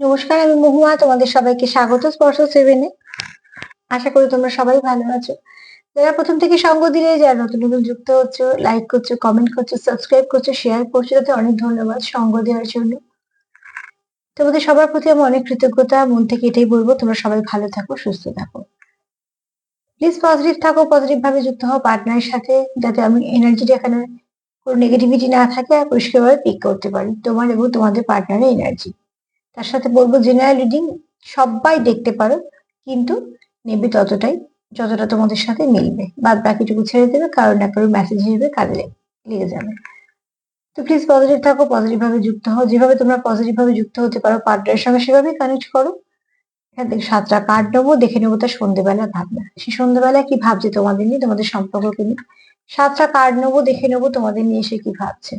নমস্কার, আমি মহুয়া, তোমাদের সবাইকে স্বাগত স্পর্শ সেভেনে। আশা করি তোমরা সবাই ভালো আছো। যারা প্রথম থেকে সঙ্গ দিলে, যারা নতুন নতুন যুক্ত হচ্ছে লাইক করছ কমেন্ট করছ সাবস্ক্রাইব করছ শেয়ার করছ, তাতে অনেক ধন্যবাদ সঙ্গ দেওয়ার জন্য। তোমাদের সবার প্রতি আমি অনেক কৃতজ্ঞতা, মন থেকে এটাই বলব, তোমরা সবাই ভালো থাকো, সুস্থ থাকো। প্লিজ পজিটিভ থাকো পজিটিভ ভাবে যুক্ত হও পার্টনারের সাথে, যাতে আমি এনার্জিটা এখানে কোনো নেগেটিভিটি না থাকে, আর পরিষ্কারভাবে পিক করতে পারি তোমার এবং তোমাদের পার্টনারের এনার্জি তার সাথে বলব জেনারেল রিডিং সবাই দেখতে পারো, কিন্তু নেবে ততটাই, যতটা তোমাদের সাথে মিলবে। বাদ বাকিটুকু ছেড়ে দেবে, কারণ না কারোর মেসেজ হিসেবে কাজে লেগে যাবে। তো প্লিজ পজিটিভ থাকো পজিটিভ ভাবে যুক্ত হও। যেভাবে তোমরা পজিটিভ ভাবে যুক্ত হতে পারো পার্টনারের সঙ্গে সেভাবেই কানেক্ট করো। এখান থেকে সাতটা কার্ড নেব, দেখে নেব তার সন্ধ্যেবেলা ভাবনা। সে সন্ধ্যেবেলা কি ভাবছে তোমাদের নিয়ে, তোমাদের সম্পর্ককে নিয়ে? সাতটা কার্ড নেব, দেখে নেব তোমাদের নিয়ে সে কি ভাবছে।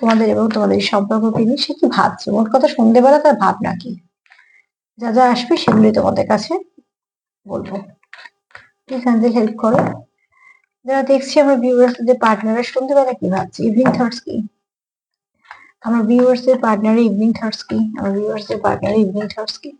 তোমাদের এবং তোমাদের সম্পর্ক নিয়ে সে কি ভাবছে? মোট কথা সন্ধ্যেবেলা তার ভাবনা কি? যা যা আসবে সেগুলি তোমাদের কাছে বলব। এখান থেকে হেল্প করো। যারা দেখছি আমার ভিউয়ার্সদের পার্টনারের সন্ধ্যেবেলা কি ভাবছে? ইভিনিং থটস কি? আমার ভিউয়ার্সদের পার্টনারের ইভিনিং থটস কি? আমার ভিউয়ার্সদের পার্টনারের ইভিনিং থটস কি?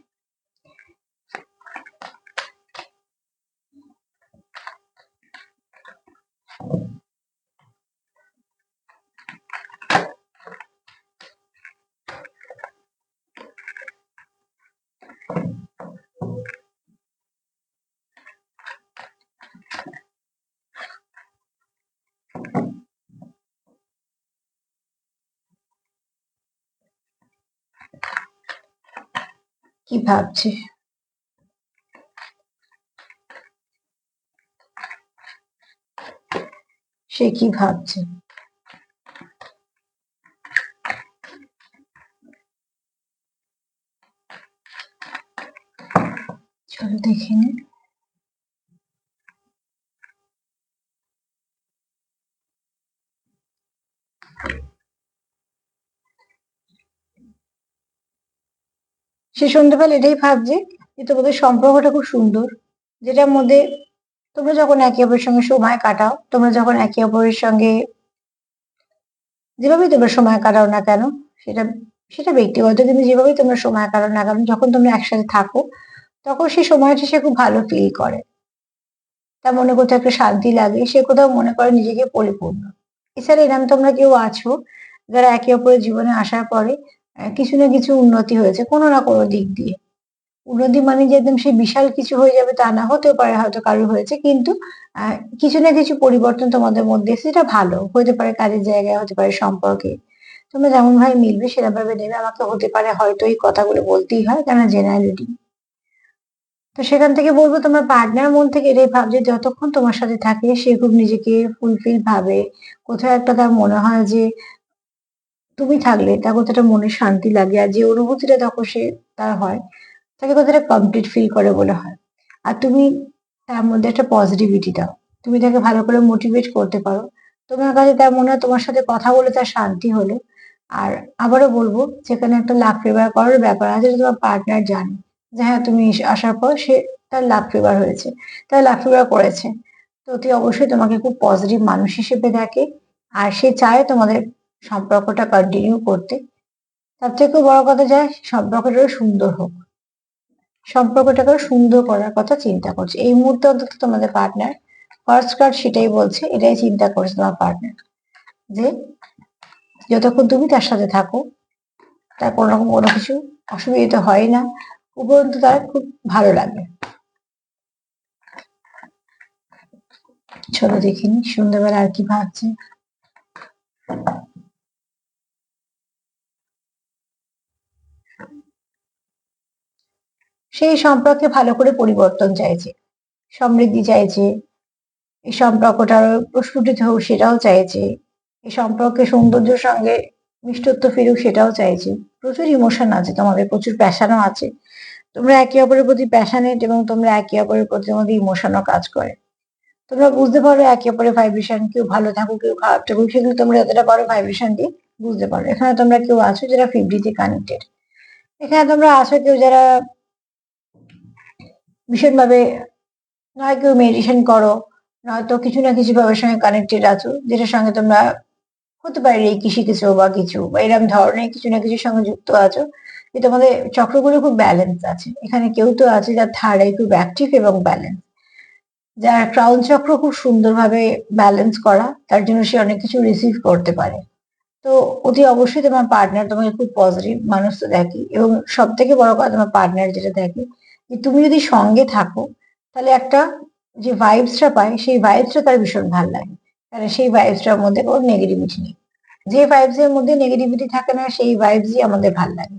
কি ভাবছে? সে কি ভাবছে? চলো দেখে নি। সে সন্ধ্যেবেলা এটাই ভাবছে যে তোমাদের সম্পর্কটা খুব সুন্দর, যেটার মধ্যে তোমরা যখন একে অপরের সঙ্গে সময় কাটাও, তোমরা যখন একে অপরের সঙ্গে যেভাবেই তোমরা সময় কাটাও না কেন, সেটা সেটা ব্যক্তিগত, কিন্তু যেভাবেই তোমরা সময় কাটাও না কেন, যখন তোমরা একসাথে থাকো, তখন সেই সময়টা সে খুব ভালো ফিল করে। তার মনে কোথাও একটা শান্তি লাগে, সে কোথাও মনে করে নিজেকে পরিপূর্ণ। এছাড়া এরকম তোমরা কেউ আছো, যারা একে অপরের জীবনে আসার পরে কিছু না কিছু উন্নতি হয়েছে কোনো না কোনো দিক দিয়ে। উন্নতি মানে যে একদম সে বিশাল কিছু হয়ে যাবে তা না, হতেও পারে হয়তো কারও হয়েছে, কিন্তু কিছু না কিছু পরিবর্তন তোমাদের মধ্যে সেটা ভালো, হতে পারে কাজের জায়গায়, হতে পারে সম্পর্কে। তোমরা যেমন ভাবে মিলবে সেরকম ভাবে নেবে, আমাকে হতে পারে হয়তো এই কথাগুলো বলতেই হয় কেন জেনারেলিটি তো সেখান থেকে বলব তোমার পার্টনার মন থেকে এটাই ভাব যে যতক্ষণ তোমার সাথে থাকে সে খুব নিজেকে ফুলফিল ভাবে। কোথাও একটা তার মনে হয় যে তুমি থাকলে, তার কোথাটা মনে শান্তি লাগে আর যে অনুভূতিটা তখন সে, তার হয়, তাকে কথাটা কমপ্লিট ফিল করে বলে হয়। আর তুমি তার মধ্যে একটা পজিটিভিটি দাও। তুমি তাকে ভালো করে মোটিভেট করতে পারো। তোমার কাছে তার মনে হয় তোমার সাথে কথা বলে তার শান্তি হলো। আর আবারও বলব, যেখানে একটা লাভ ফেভার করার ব্যাপার আছে তোমার পার্টনার জানে। যে হ্যাঁ তুমি আসার পর সে তার লাভ ফেভার হয়েছে, তার লাভ ফেভার করেছে। তো অতি অবশ্যই তোমাকে খুব পজিটিভ মানুষ হিসেবে দেখে। আর সে চায় তোমাদের সম্পর্কটা কন্টিনিউ করতে। তার থেকেও বড় কথা যায় সম্পর্কটা সুন্দর হোক। সম্পর্কটাকে সুন্দর করার কথা চিন্তা করছে। এই মুহূর্তে অন্তত তোমাদের পার্টনার ফার্স্ট কার্ড সেটাই বলছে, এটাই চিন্তা করছে তোমার পার্টনার যে যতক্ষণ তুমি তার সাথে থাকো, তার কোনো রকম কোনো কিছু অসুবিধা হয় না, উপরন্তু তার খুব ভালো লাগে। চলো দেখিনি, সন্ধ্যাবেলা আর কি ভাবছে? সেই সম্পর্কে ভালো করে পরিবর্তন চাইছে, সমৃদ্ধি চাইছে, এই সম্পর্কটা প্রস্ফুটিত হোক সেটাও চাইছে, এই সম্পর্কে সৌন্দর্যের সঙ্গে মিষ্টত্ব ফিরুক সেটাও চাইছে। প্রচুর ইমোশন আছে তোমাদের, প্রচুর প্যাশনও আছে। তোমরা একে অপরের প্রতি প্যাশনেট এবং তোমরা একে অপরের প্রতি তোমাদের ইমোশনও কাজ করে। তোমরা বুঝতে পারো একে অপরের ভাইব্রেশন কেউ ভালো থাকুক, কেউ খারাপ থাকুক, সেগুলো তোমরা যতটা পারো ভাইব্রেশন দিয়ে বুঝতে পারো। এখানে তোমরা কেউ আছো যারা ফিফটিতে কানেক্টেড এখানে তোমরা আছো কেউ যারা ভীষণভাবে নয় কেউ মেডিটেশন করো, নয়তো কিছু না কিছু ভাবের সঙ্গে কানেক্টেড আছো, যেটার সঙ্গে তোমরা হতে পারে রেকি শিখেছো বা কিছু বা এরকম ধরনের কিছু না কিছুর সঙ্গে যুক্ত আছো, যে তোমাদের চক্রগুলো খুব ব্যালেন্স আছে। এখানে কেউ তো আছে যার থার্ড খুব অ্যাক্টিভ এবং ব্যালেন্স যার ক্রাউন চক্র খুব সুন্দরভাবে ব্যালেন্স করা, তার জন্য সে অনেক কিছু রিসিভ করতে পারে। তো অতি অবশ্যই তোমার পার্টনার তোমাকে খুব পজিটিভ মানুষ তো দেখে, এবং সব থেকে বড় কথা তোমার পার্টনার যেটা দেখে যে তুমি যদি সঙ্গে থাকো, তাহলে একটা যে ভাইবসটা পায়, সেই ভাইবসটা তার ভীষণ ভালো লাগে। কারণ সেই ভাইবসটার মধ্যে কোনো নেগেটিভিটি নেই। যে ভাইবস এর মধ্যে নেগেটিভিটি থাকে না, সেই ভাইবসই আমাদের ভালো লাগে।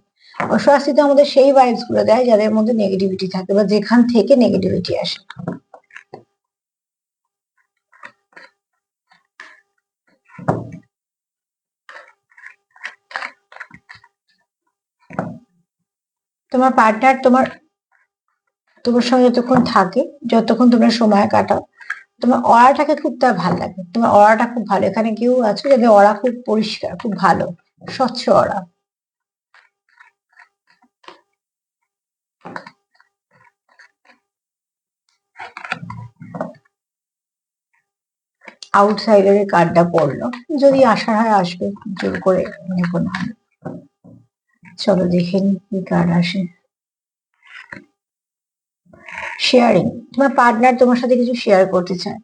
অস্বাস্থিত আমাদের সেই ভাইবসগুলো দেয়, যাদের মধ্যে নেগেটিভিটি থাকে বা যেখান থেকে নেগেটিভিটি আসে। তোমার পার্টনার তোমার তোমার সঙ্গে যতক্ষণ থাকে, যতক্ষণ তোমরা সময় কাটাও, তোমার অরাটাকে খুব তার ভালো লাগে। তোমার অরাটা খুব ভালো। এখানে কেউ আছে যাদের অরা খুব পরিষ্কার, খুব ভালো, স্বচ্ছ অরা আউটসাইডারের কার্ডটা পড়ল। যদি আসার হয় আসবে, জোর করে চলো দেখে নি কি কার্ড আসে। শেয়ারিং তোমার পার্টনার তোমার সাথে কিছু শেয়ার করতে চায়।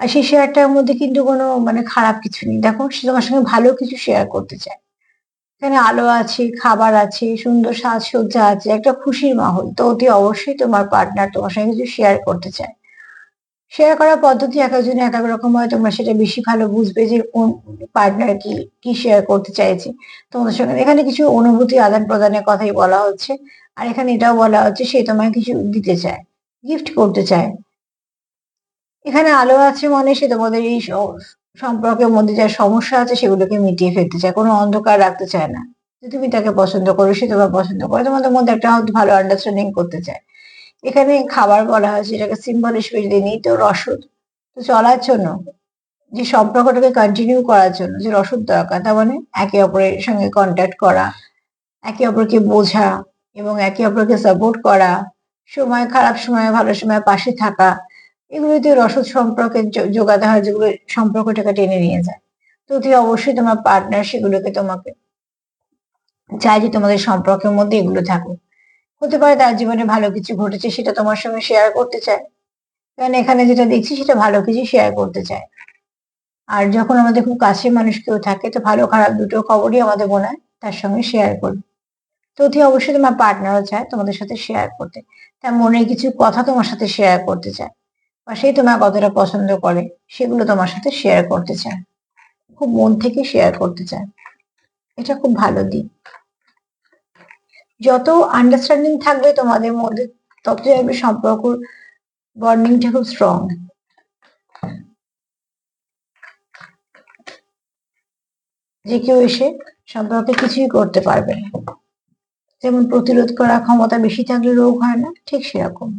আর সেই শেয়ারটার মধ্যে কিন্তু কোনো মানে খারাপ কিছু নেই। দেখো, সে তোমার সঙ্গে ভালো কিছু শেয়ার করতে চায়। এখানে আলো আছে, খাবার আছে, সুন্দর সাজসজ্জা আছে, একটা খুশির মাহল। তো অতি অবশ্যই তোমার পার্টনার তোমার সঙ্গে কিছু শেয়ার করতে চায়। শেয়ার করার পদ্ধতি এক একজন এক এক রকম হয়, তোমরা সেটা বেশি ভালো বুঝবে যে কোন পার্টনার কি কি শেয়ার করতে চাইছে। তোমাদের সঙ্গে এখানে কিছু অনুভূতি আদান প্রদানের কথাই বলা হচ্ছে। আর এখানে এটাও বলা হচ্ছে, সে তোমায় কিছু দিতে চায় গিফট করতে চায়। এখানে আলো আছে মানে সে তোমাদের এই সম্পর্কের মধ্যে যা সমস্যা আছে সেগুলোকে মিটিয়ে ফেলতে চায়, কোনো অন্ধকার রাখতে চায় না। যে তুমি তাকে পছন্দ করো, সে তোমার পছন্দ করে, তোমাদের মধ্যে একটা ভালো আন্ডারস্ট্যান্ডিং করতে চায়। এখানে খাবার বলা হয়েছে যেটাকে সিম্বল হিসেবে যদি নিই, তো রসদ তো চলার জন্য, যে সম্পর্কটাকে কন্টিনিউ করার জন্য, যে রসদ দরকার, তার মানে একে অপরের সঙ্গে কন্ট্যাক্ট করা, একে অপরকে বোঝা এবং একে অপরকে সাপোর্ট করা, সময় খারাপ সময়, ভালো সময় পাশে থাকা এগুলোতে রসদ সম্পর্কে যোগাতে হয়, যেগুলো সম্পর্কটাকে টেনে নিয়ে যায়। তো তুই অবশ্যই তোমার পার্টনার সেগুলোকে তোমাকে চাই যে তোমাদের সম্পর্কের মধ্যে এগুলো থাকুক। হতে পারে তার জীবনে ভালো কিছু ঘটেছে, সেটা তোমার সঙ্গে শেয়ার করতে চায়। কারণ এখানে যেটা দেখছি, সেটা ভালো কিছু শেয়ার করতে চায়। আর যখন আমাদের খুব কাছের মানুষ কেউ থাকে, তো ভালো খারাপ দুটো খবরই আমাদের মনে তার সঙ্গে শেয়ার করি তো অতি অবশ্যই তোমার পার্টনারও চায় তোমাদের সাথে শেয়ার করতে। তার মনে কিছু কথা তোমার সাথে শেয়ার করতে চায়। বা সেই তোমার কতটা পছন্দ করে, সেগুলো তোমার সাথে শেয়ার করতে চায়। খুব মন থেকে শেয়ার করতে চায়। এটা খুব ভালো দিক। যত আন্ডারস্ট্যান্ডিং থাকবে তোমাদের মধ্যে, তত যাবে সম্পর্ক বন্ডিংটা খুব স্ট্রং যে কেউ এসে সম্পর্কে কিছুই করতে পারবে না। যেমন প্রতিরোধ করার ক্ষমতা বেশি থাকলে রোগ হয় না, ঠিক সেরকম।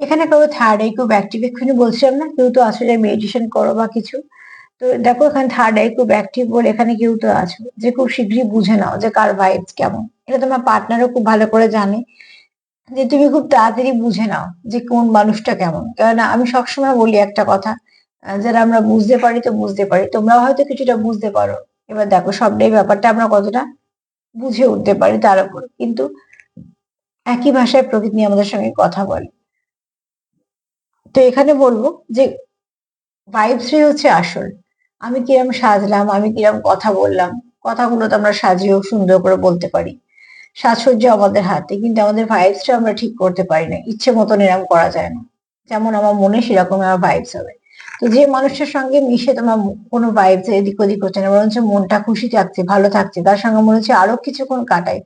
এখানে কেউ থার্ড আই খুব অ্যাক্টিভ বলছিলাম না, কেউ তো আসলে মেডিটেশন করো বা কিছু। তো দেখো এখানে থার্ড আই খুব অ্যাক্টিভ বলে এখানে কেউ তো আছো। যে খুব শীঘ্রই বুঝে নাও যে কার ভাইবস কেমন। এটা তোমার পার্টনারও খুব ভালো করে জানে। যে তুমি খুব তাড়াতাড়ি বুঝে নাও যে কোন মানুষটা কেমন। কেননা আমি সবসময় বলি একটা কথা যারা আমরা বুঝতে পারি তো বুঝতে পারি। তোমরাও হয়তো কিছুটা বুঝতে পারো। এবার দেখো সবটাই ব্যাপারটা আমরা কতটা বুঝে উঠতে পারি তার উপর। কিন্তু একই ভাষায় প্রকৃতি আমাদের সঙ্গে কথা বলে। তো এখানে বলব যে ভাইবসই হচ্ছে আসল। আমি কিরম সাজলাম, আমি কিরম কথা বললাম। কথাগুলো তো আমরা সাজিয়েও সুন্দর করে বলতে পারি। সাজসজ্জা আমাদের হাতে, কিন্তু আমাদের ভাইবসটা আমরা ঠিক করতে পারি না। ইচ্ছে মতন এরম করা যায় না। যেমন আমার মনে সেরকম আমার ভাইবস হবে। তো যে মানুষের সঙ্গে মিশে তোমার কোনো ভাইবস এদিক ওদিক হচ্ছে না হচ্ছে মনটা খুশি থাকছে, ভালো থাকছে, তার সঙ্গে মনে হচ্ছে আরও কিছুক্ষণ কাটাই।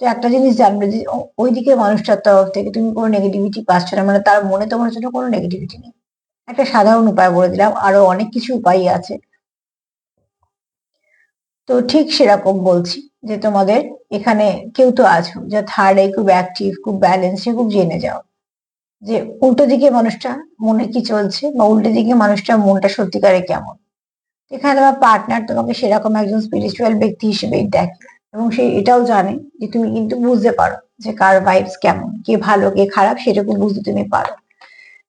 তো একটা জিনিস জানবে যে ওই দিকে মানুষটার তরফ থেকে তুমি কোনো নেগেটিভিটি পাচ্ছ না মানে তার মনে তোমার জন্য কোনো নেগেটিভিটি নেই। একটা সাধারণ উপায় বলে দিলাম, আরও অনেক কিছু উপায় আছে। তো ঠিক সেরকম বলছি যে তোমাদের এখানে কেউ তো আছো, যা থার্ড খুব অ্যাক্টিভ খুব ব্যালেন্স খুব জেনে যাও। যে উল্টো দিকে মানুষটা মনে কি চলছে বা উল্টো দিকে মানুষটা মনটা সত্যিকারে কেমন? এখানে তোমার পার্টনার তোমাকে সেরকম একজন স্পিরিচুয়াল ব্যক্তি হিসেবেই দেখে এবং সে এটাও জানে যে তুমি কিন্তু বুঝতে পারো যে কার ভাইবস কেমন, কে ভালো, কে খারাপ, সেটুকু বুঝতে তুমি পারো।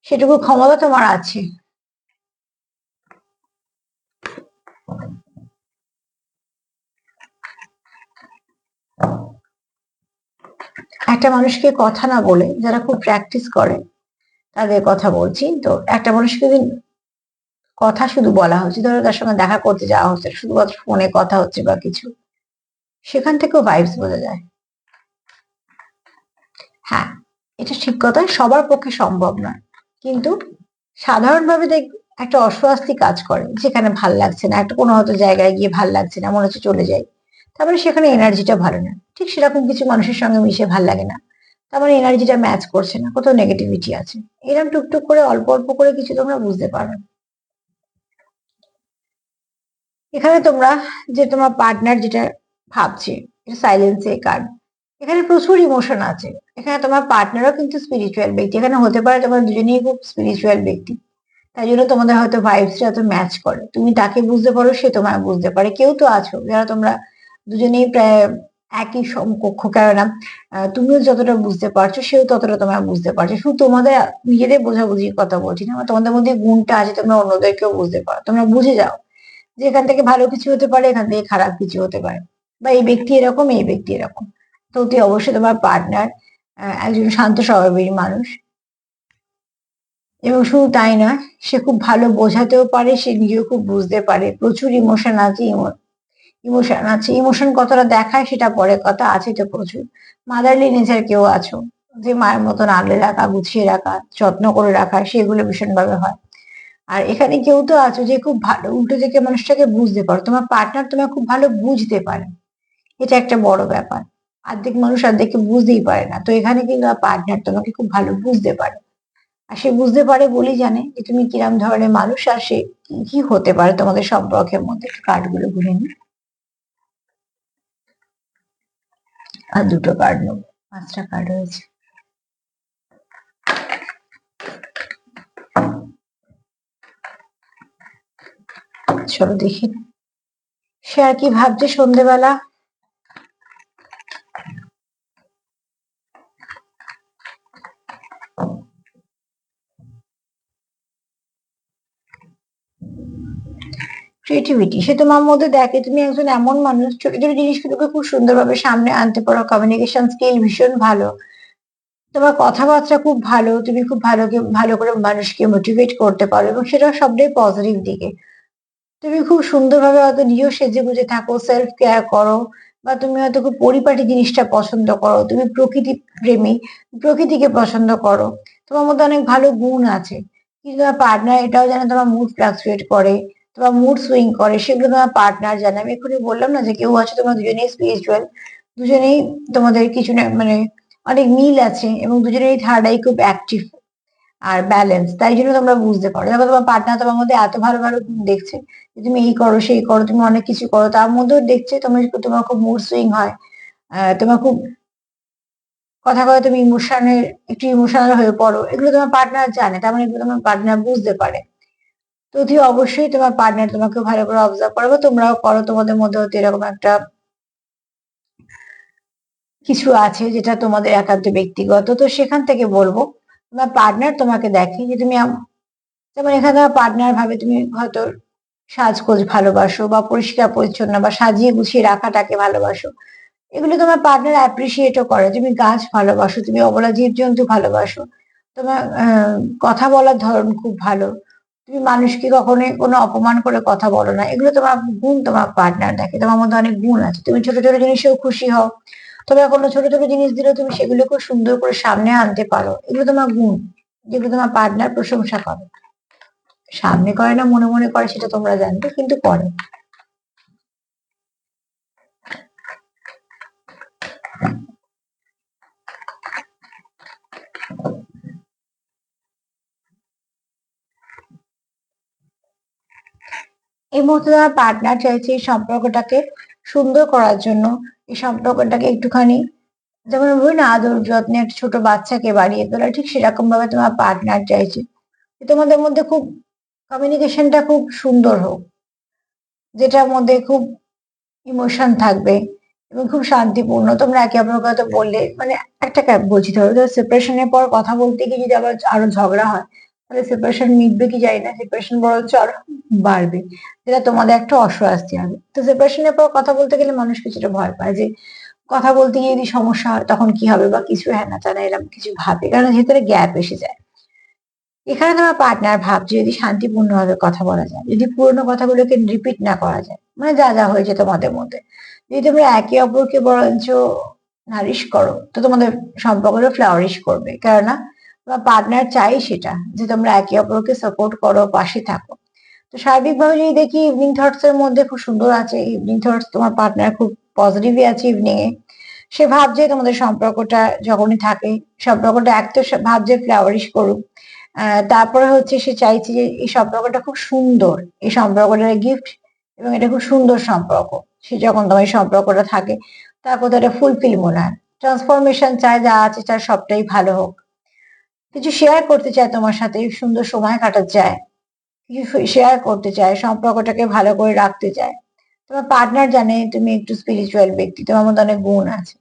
সেটুকু ক্ষমতা তোমার আছে। একটা মানুষকে কথা না বলে যারা খুব প্র্যাকটিস করে, তাদের কথা বলছি। তো একটা মানুষকে যদি কথা শুধু বলা হচ্ছে, ধরো তার সঙ্গে দেখা করতে যাওয়া হচ্ছে, শুধুমাত্র ফোনে কথা হচ্ছে বা কিছু, সেখান থেকেও ভাইবস বোঝা যায়। হ্যাঁ এটা ঠিক কথা, সবার পক্ষে সম্ভব নয়। কিন্তু সাধারণভাবে দেখ, একটা অস্বস্তি কাজ করে, যেখানে ভালো লাগছে না, একটা কোনো হয়তো জায়গায় গিয়ে ভালো লাগছে না, মনে হচ্ছে চলে যাই। তারপরে সেখানে এনার্জিটা ভালো না। ঠিক সেরকম কিছু মানুষের সঙ্গে মিশে ভালো লাগে না। তারপরে এনার্জিটা ম্যাচ করছে না, কোথাও নেগেটিভিটি আছে। এরকম টুকটুক করে অল্প অল্প করে কিছু তোমরা বুঝতে পারো। এখানে তোমরা যে তোমার পার্টনার যেটা ভাবছে সাইলেন্সে কার্ড এখানে প্রচুর ইমোশন আছে। এখানে তোমার পার্টনারও কিন্তু স্পিরিচুয়াল ব্যক্তি। এখানে হতে পারে তোমার দুজনেই খুব স্পিরিচুয়াল ব্যক্তি। তাই জন্য তোমাদের হয়তো ভাইবসটা এত ম্যাচ করে। তুমি তাকে বুঝতে পারো, সে তোমায় বুঝতে পারে। কেউ তো আছো, যারা তোমরা দুজনেই প্রায় একই সমকক্ষ, কেননা তুমিও যতটা বুঝতে পারছ, সেও ততটা তোমায় বুঝতে পারছ। শুধু তোমাদের নিজেদের বোঝাবুঝির কথা বলছি না, তোমাদের মধ্যে গুণটা আছে, তোমরা অন্যদেরকেও বুঝতে পারো। তোমরা বুঝে যাও যে এখান থেকে ভালো কিছু হতে পারে, এখান থেকে খারাপ কিছু হতে পারে। বা এই ব্যক্তি এরকম, এই ব্যক্তি এরকম। তো অতি অবশ্যই তোমার পার্টনার একজন শান্ত, স্বভাবের মানুষ। এবং শুধু তাই না সে খুব ভালো বোঝাতেও পারে, সে নিজেও খুব বুঝতে পারে। প্রচুর ইমোশন আছে ইমোশন আছে। ইমোশন কতটা দেখায় সেটা পরে কথা, আছে তো প্রচুর। মাদারলি নেচার কেউ আছো, যে মায়ের মতন আগলে রাখা, গুছিয়ে রাখা, যত্ন করে রাখা, সেগুলো ভীষণভাবে হয়। আর এখানে কেউ তো আছো যে খুব ভালো, উল্টো থেকে মানুষটাকে বুঝতে পারো, তোমার পার্টনার তোমার খুব ভালো বুঝতে পারে। এটা একটা বড় ব্যাপার। অর্ধেক মানুষ অর্ধেককে বুঝতেই পারে না। তো এখানে কিন্তু পার্টনার তোমাকে খুব ভালো বুঝতে পারে। আর সে বুঝতে পারে বলেই জানে যে তুমি কিরম ধরনের মানুষ, আর সে কি- হতে পারে তোমাদের সম্পর্কের মধ্যে কার্ডগুলো ঘুরে নি আর দুটো কার্ড নেব। পাঁচটা কার্ড রয়েছে। চলো দেখি। সে আর কি ভাবছে সন্ধেবেলা? ক্রিয়েটিভিটি সে তোমার মধ্যে দেখে, তুমি একজন এমন মানুষ, ছোট ছোট জিনিসগুলোকে খুব সুন্দরভাবে সামনে আনতে পারো কমিউনিকেশন স্কিল ভীষণ ভালো। তোমার কথাবার্তা খুব ভালো, তুমি খুব ভালো ভালো করে মানুষকে মোটিভেট করতে পারো এবং সেটা সবটাই পজিটিভ দিকে। তুমি খুব সুন্দরভাবে হয়তো নিজেও সেজে গুজে থাকো সেলফ কেয়ার করো, বা তুমি হয়তো খুব পরিপাটি জিনিসটা পছন্দ করো, তুমি প্রকৃতি প্রেমী, প্রকৃতিকে পছন্দ করো। তোমার মধ্যে অনেক ভালো গুণ আছে। কিন্তু তোমার পার্টনার এটাও জানে তোমার মুড ফ্লাকচুয়েট করে। তোমার মুড সুইং করে, সেগুলো তোমার পার্টনার জানে। আমি এক্ষুনি বললাম না যে কেউ আছে তোমার দুজনেই স্পিরিচুয়াল দুজনেই তোমাদের কিছু না মানে অনেক মিল আছে এবং দুজনেই থার্ড আই খুব অ্যাক্টিভ আর ব্যালেন্স তাই জন্য তোমরা বুঝতে পারো। দেখো তোমার পার্টনার তোমার মধ্যে এত ভালো ভালো গুণ দেখছে যে তুমি এই করো, সেই করো, তুমি অনেক কিছু করো, তার মধ্যেও দেখছে তোমার তোমার খুব মুড সুইং হয়। তোমার খুব কথা কথা তুমি ইমোশনের একটু ইমোশনাল হয়ে পড়ো। এগুলো তোমার পার্টনার জানে, তার মানে এগুলো তোমার পার্টনার বুঝতে পারে। তো তুই অবশ্যই তোমার পার্টনার তোমাকে ভালো করে অবজার্ভ করো তোমরাও করো, তোমাদের মধ্যে হয়তো এরকম একটা কিছু আছে যেটা তোমাদের একান্ত ব্যক্তিগত। তো সেখান থেকে বলব, তোমার পার্টনার তোমাকে দেখে যে তুমি যেমন এখানে পার্টনার ভাবে তুমি হয়তো সাজগোজ ভালোবাসো বা পরিষ্কার পরিচ্ছন্ন বা সাজিয়ে গুছিয়ে রাখাটাকে ভালোবাসো। এগুলো তোমার পার্টনার অ্যাপ্রিসিয়েটও করে। তুমি গাছ ভালোবাসো, তুমি অবলা জীবজন্তু ভালোবাসো। তোমার কথা বলার ধরন খুব ভালো। তুমি মানুষকে কখনোই কোনো অপমান করে কথা বলো না। এগুলো তোমার গুণ, তোমার পার্টনার দেখে। তোমার মধ্যে অনেক গুণ আছে। তুমি ছোট ছোট জিনিসেও খুশি হও। তবে কোনো ছোট ছোট জিনিস দিলেও তুমি সেগুলো খুব সুন্দর করে সামনে আনতে পারো। এগুলো তোমার গুণ, যেগুলো তোমার পার্টনার প্রশংসা করে। সামনে করে না, মনে মনে করে, সেটা তোমরা জানবে, কিন্তু করে এই মুহূর্তে তোমার পার্টনার চাইছে এই সম্পর্কটাকে সুন্দর করার জন্য। এই সম্পর্কটাকে একটুখানি যেমন বলি না, আদর যত্নে একটা ছোট বাচ্চাকে বাড়িয়ে তোলা, ঠিক সেরকম ভাবে তোমার পার্টনার চাইছে। তোমাদের মধ্যে খুব কমিউনিকেশনটা খুব সুন্দর হোক, যেটার মধ্যে খুব ইমোশন থাকবে এবং খুব শান্তিপূর্ণ। তোমরা একে অপরকে হয়তো বললে মানে একটা বলছি ধরো সেপারেশনের পর কথা বলতে গিয়ে যদি আবার আরও ঝগড়া হয় তাহলে সেপারেশন মিটবে কি জানি না সেপারেশন বরঞ্চ আরও বাড়বে। যেটা তোমাদের একটা অস্বস্তি হবে তো সেপারেশনের পর কথা বলতে গেলে মানুষ কিছুটা ভয় পায় যে, কথা বলতে গিয়ে যদি সমস্যা হয় তখন কি হবে বা কিছু হ্যাঁ না জানা এরকম কিছু ভাবে, কারণ ভেতরে গ্যাপ এসে যায়। এখানে তোমার পার্টনার ভাবছে যদি শান্তিপূর্ণভাবে কথা বলা যায়, যদি পুরোনো কথাগুলোকে রিপিট না করা যায় মানে যা যা হয়েছে তোমাদের মধ্যে। যদি তোমরা একে অপরকে বরঞ্চ নারিশ করো, তো তোমাদের সম্পর্কটা ফ্লাওয়ারিশ করবে। কেননা তোমার পার্টনার চাই সেটা, যে তোমরা একে অপরকে সাপোর্ট করো, পাশে থাকো। তো সার্বিকভাবে যদি দেখি ইভিনিং থটস এর মধ্যে খুব সুন্দর আছে। ইভিনিং থটস তোমার পার্টনার খুব পজিটিভই আছে ইভিনিং এ। সে ভাবছে তোমাদের সম্পর্কটা যখনই থাকে, সম্পর্কটা এক তো ভাবছে ফ্লাওয়ারিশ করুক। তারপরে হচ্ছে সে চাইছে যে এই সম্পর্কটা খুব সুন্দর, এই সম্পর্কটা গিফট এবং এটা খুব সুন্দর সম্পর্ক। সে যখন তোমার সম্পর্কটা থাকে, তার কোথাও একটা ফুলফিল মনে হয়। ট্রান্সফরমেশন চায় যা আছে, চায় সবটাই ভালো হোক। কিছু শেয়ার করতে চায় তোমার সাথে সুন্দর সময় কাটাতে চায়। কিছু শেয়ার করতে চায় সম্পর্কটাকে ভালো করে রাখতে চায়। তোমার পার্টনার জানে তুমি একটু স্পিরিচুয়াল ব্যক্তি তোমার মধ্যে অনেক গুণ আছে।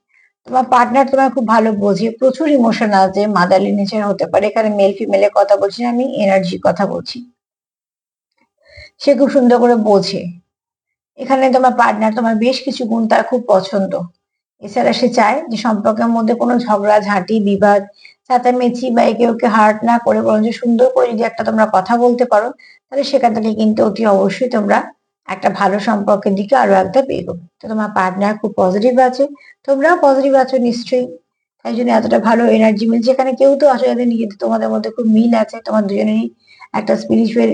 তোমার পার্টনার তোমার খুব ভালো বোঝে প্রচুর ইমোশন আছে মাদারলি নেচার হতে পারে। এখানে মেল ফিমেলের কথা বলছি না, আমি এনার্জির কথা বলছি। সে খুব সুন্দর করে বোঝে। এখানে তোমার পার্টনার তোমার বেশ কিছু গুণ তার খুব পছন্দ। এছাড়া সে চায় যে সম্পর্কের মধ্যে কোনো ঝগড়া ঝাঁটি বিবাদ চেঁচামেচি বা একে ওকে হার্ট না করে বরঞ্চ সুন্দর করে যদি একটা তোমরা কথা বলতে পারো, তাহলে সেখান থেকে কিন্তু অতি অবশ্যই তোমরা একটা ভালো সম্পর্কের দিকে আরও একটা এগোবে। তো তোমার পার্টনার খুব পজিটিভ আছে, তোমরাও পজিটিভ আছো নিশ্চয়ই। তাই জন্য এতটা ভালো এনার্জি মিলছে এখানে কেউ তো আসলে যাদের নিজেদের তোমাদের মধ্যে খুব মিল আছে, তোমার দুজনেরই একটা স্পিরিচুয়াল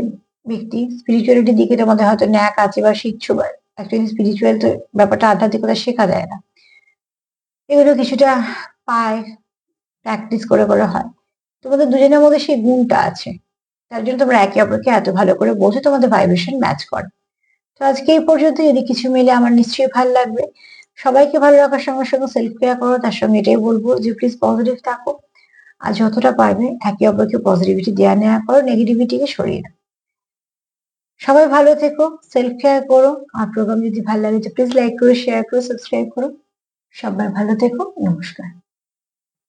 ব্যক্তি। স্পিরিচুয়ালিটির দিকে তোমাদের হয়তো ন্যাক আছে বা শিখছো বা অ্যাকচুয়ালি স্পিরিচুয়াল তো ব্যাপারটা আধ্যাত্মিকতা শেখা যায় না। এগুলো কিছুটা পায়। প্র্যাকটিস করে করে হয়। তোমাদের দুজনের মধ্যে সেই গুণটা আছে। তার জন্য তোমরা একে অপরকে এত ভালো করে বোঝো, তোমাদের ভাইব্রেশন ম্যাচ করে। তো আজকে এই পর্যন্ত, যদি কিছু মিলে আমার নিশ্চয়ই ভালো লাগবে। সবাইকে ভালো রাখার সঙ্গে সঙ্গে সেলফ কেয়ার করো, তার সঙ্গে এটাই বলব যে প্লিজ পজিটিভ থাকো। আর যতটা পারবে, একে অপরকে পজিটিভিটি দেওয়া নেওয়া করো নেগেটিভিটিকে সরিয়ে দাও সবাই ভালো থেকো সেলফ কেয়ার করো। আর প্রোগ্রাম যদি ভালো লাগে, তো প্লিজ লাইক করো শেয়ার করো সাবস্ক্রাইব করো। সবাই ভালো থেকো, নমস্কার।